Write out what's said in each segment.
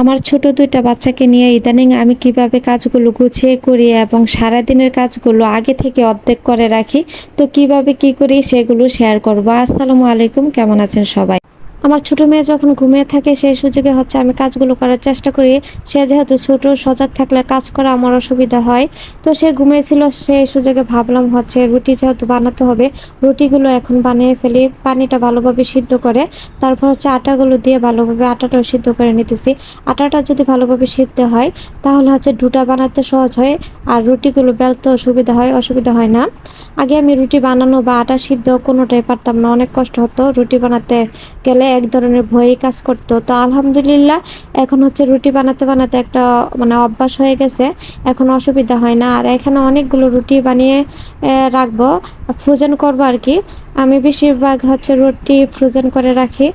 আমার ছোট দুইটা বাচ্চাকে নিয়ে ইদানিং আমি কীভাবে কাজগুলো গুছিয়ে করি এবং সারাদিনের কাজগুলো আগে থেকে অর্ধেক করে রাখি, তো কীভাবে কি করি সেগুলো শেয়ার করব। আসসালামু আলাইকুম, কেমন আছেন সবাই? আমার ছোট মেয়ে যখন ঘুমিয়ে থাকে, সেই সুযোগে হচ্ছে আমি কাজগুলো করার চেষ্টা করি। সে যেহেতু ছোট, সজাগ থাকলে কাজ করা আমার অসুবিধা হয়। তো সে ঘুমিয়েছিল, সেই সুযোগে ভাবলাম হচ্ছে রুটি যেহেতু বানাতে হবে, রুটিগুলো এখন বানিয়ে ফেলি। পানিটা ভালোভাবে সিদ্ধ করে, তারপর হচ্ছে আটাগুলো দিয়ে ভালোভাবে আটাটাও সিদ্ধ করে নিতেছি। আটাটা যদি ভালোভাবে সিদ্ধ হয়, তাহলে হচ্ছে ডুটা বানাতে সহজ হয়, আর রুটিগুলো বেলতেও সুবিধা হয়, অসুবিধা হয় না। আগে আমি রুটি বানানো বা আটা সিদ্ধ কোনোটাই পারতাম না, অনেক কষ্ট হতো। রুটি বানাতে গেলে এক ধরনের ভয়ে কাজ করতো। তো আলহামদুলিল্লাহ, এখন হচ্ছে রুটি বানাতে বানাতে একটা মানে অভ্যাস হয়ে গেছে। এখন অসুবিধা হয় না। আর এখানে অনেকগুলো রুটি বানিয়ে রাখব। ফ্রোজেন করব আর কি। আমি বেশিরভাগ হচ্ছে রুটি ফ্রোজেন করে রাখি,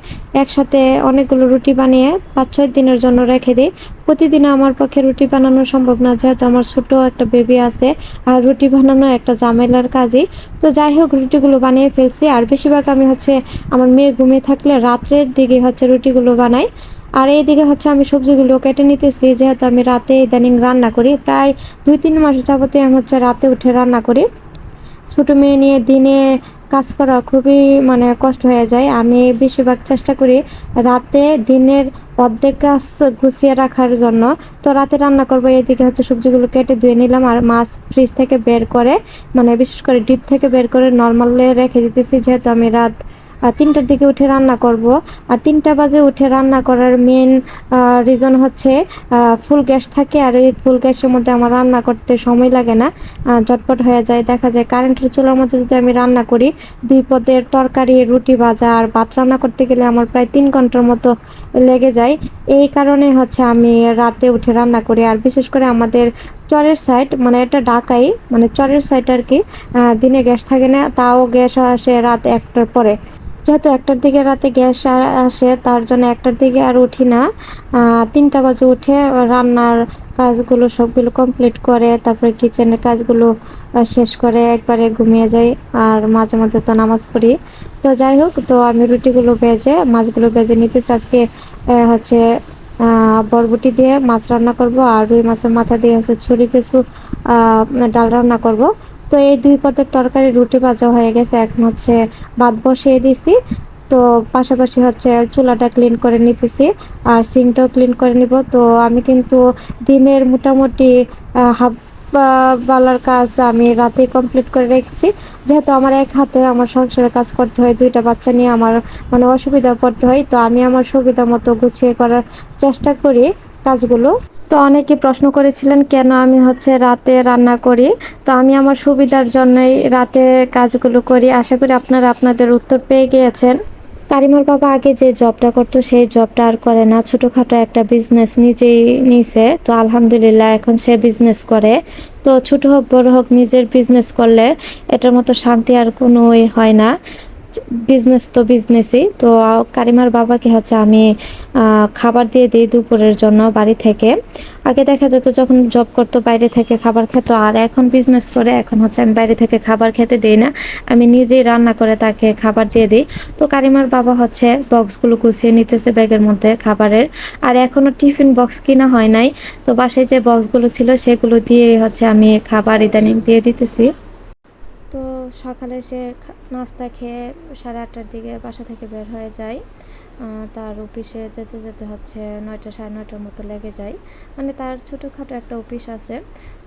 একসাথে অনেকগুলো রুটি বানিয়ে পাঁচ ছয় দিনের জন্য রেখে দিই। প্রতিদিন আমার পক্ষে রুটি বানানো সম্ভব না, যেহেতু আমার ছোট একটা বেবি আছে, আর রুটি বানানো একটা ঝামেলার কাজই। তো যাই হোক, রুটিগুলো বানিয়ে ফেলছি, আর বেশিরভাগ আমি হচ্ছে আমার মেয়ে ঘুমিয়ে থাকলে রাত্রের দিকে হচ্ছে রুটিগুলো বানাই। আর এইদিকে হচ্ছে আমি সবজিগুলো কেটে নিতেছি, যেহেতু আমি রাতে ইদানিং রান্না করি, প্রায় দুই তিন মাস যাবতে আমি হচ্ছে রাতে উঠে রান্না করি। ছোটো মেয়ে নিয়ে দিনে কাজ করা খুবই মানে কষ্ট হয়ে যায়। আমি বেশিরভাগ চেষ্টা করি রাতে দিনের অর্ধেক কাজ গুছিয়ে রাখার জন্য। তো রাতে রান্না করব, এদিকে হচ্ছে সবজিগুলো কেটে ধুয়ে নিলাম আর মাছ ফ্রিজ থেকে বের করে মানে বিশেষ করে ডিপ থেকে বের করে নর্মালে রেখে দিতেছি। যেহেতু আমি রাত তিনটার দিকে উঠে রান্না করব। আর তিনটা বাজে উঠে রান্না করার মেন রিজন হচ্ছে ফুল গ্যাস থাকে আর এই ফুল গ্যাসের মধ্যে আমার রান্না করতে সময় লাগে না। আহ, ঝটপট হয়ে যায় দেখা যায় কারেন্টের চুলার মধ্যে যদি আমি রান্না করি দুই পদের তরকারি রুটি ভাজা আর ভাত রান্না করতে গেলে আমার প্রায় তিন ঘণ্টার মতো লেগে যায়। এই কারণে হচ্ছে আমি রাতে উঠে রান্না করি। আর বিশেষ করে আমাদের চরের সাইড মানে এটা ঢাকাই মানে চরের সাইড আর কি দিনে গ্যাস থাকে না তাও গ্যাস আসে রাত একটার পরে। যেহেতু একটার দিকে রাতে গ্যাস আসে, তার জন্য একটার দিকে আর উঠি না। তিনটা বাজে উঠে রান্নার কাজগুলো সবগুলো কমপ্লিট করে, তারপরে কিচেনের কাজগুলো শেষ করে একবারে ঘুমিয়ে যাই আর মাঝে মধ্যে তো নামাজ পড়ি। তো যাই হোক, তো আমি রুটিগুলো ভেজে, মাছগুলো ভেজে নিতেছি। আজকে হচ্ছে বরবটি দিয়ে মাছ রান্না করব আর রুই মাছের মাথা দিয়ে হচ্ছে ছুরি কিছু ডাল রান্না করব। তো এই দুই পদের তরকারি রুটি ভাজা হয়ে গেছে। এখন হচ্ছে ভাত বসিয়ে দিছি। তো পাশাপাশি হচ্ছে চুলাটা ক্লিন করে নিতেছি আর সিঙ্কটাও ক্লিন করে নিব। তো আমি কিন্তু দিনের মোটামুটি হাফ বালার কাজ আমি রাতে কমপ্লিট করে রেখেছি। যেহেতু আমার এক হাতে আমার সংসারের কাজ করতে হয়, দুইটা বাচ্চা নিয়ে আমার মানে অসুবিধা পড়তে হয়। তো আমি আমার সুবিধা মতো গুছিয়ে করার চেষ্টা করি কাজগুলো। তো অনেকে প্রশ্ন করেছিলেন, কেন আমি হচ্ছে রাতে রান্না করি? তো আমি আমার সুবিধার জন্যই রাতে কাজগুলো করি। আশা করি আপনারা আপনাদের উত্তর পেয়ে গিয়েছেন। কারিমার বাবা আগে যে জবটা করতো, সেই জবটা আর করে না। ছোটোখাটো একটা বিজনেস নিজেই নিছে। তো আলহামদুলিল্লাহ এখন সে বিজনেস করে। তো ছোট হোক, বড় হোক, নিজের বিজনেস করলে এটার মতো শান্তি আর কোনোই হয় না। বিজনেস তো বিজনেসই তো কারিমার বাবাকে হচ্ছে আমি খাবার দিয়ে দিই দুপুরের জন্য বাড়ি থেকে। আগে দেখা যেত যখন জব করতো বাইরে থেকে খাবার খেত, আর এখন বিজনেস করে, এখন হচ্ছে আমি বাইরে থেকে খাবার খেতে দিই না। আমি নিজেই রান্না করে তাকে খাবার দিয়ে দিই। তো, কারিমার বাবা হচ্ছে বক্সগুলো গুছিয়ে নিতেছে ব্যাগের মধ্যে খাবারের। আর এখনও টিফিন বক্স কিনা হয় নাই। তো, বাসায় যে বক্সগুলো ছিল সেগুলো দিয়ে হচ্ছে আমি খাবার ইদানিং দিয়ে দিতেছি। সকালে সে নাস্তা খেয়ে সাড়ে আটটার দিকে বাসা থেকে বের হয়ে যায়। তার অফিসে যেতে যেতে হচ্ছে নয়টা, সাড়ে নয়টার মতো লেগে যায়। মানে তার ছোটোখাটো একটা অফিস আছে।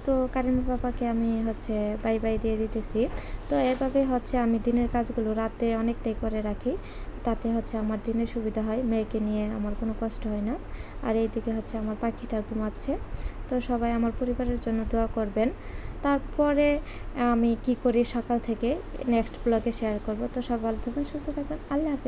তো কারেন্ট বাবাকে আমি হচ্ছে বাই বাই দিয়ে দিতেছি। তো এভাবে হচ্ছে আমি দিনের কাজগুলো রাতে অনেকটাই করে রাখি। তাতে হচ্ছে আমার দিনে সুবিধা হয়, মেয়েকে নিয়ে আমার কোনো কষ্ট হয় না। আর এইদিকে হচ্ছে আমার পাখিটা ঘুমাচ্ছে। তো সবাই আমার পরিবারের জন্য দোয়া করবেন। তারপরে আমি কি করি সকাল থেকে নেক্সট ব্লগে শেয়ার করব। তো সব ভালো থাকবেন, সুস্থ থাকবেন। আল্লাহ হাফেজ।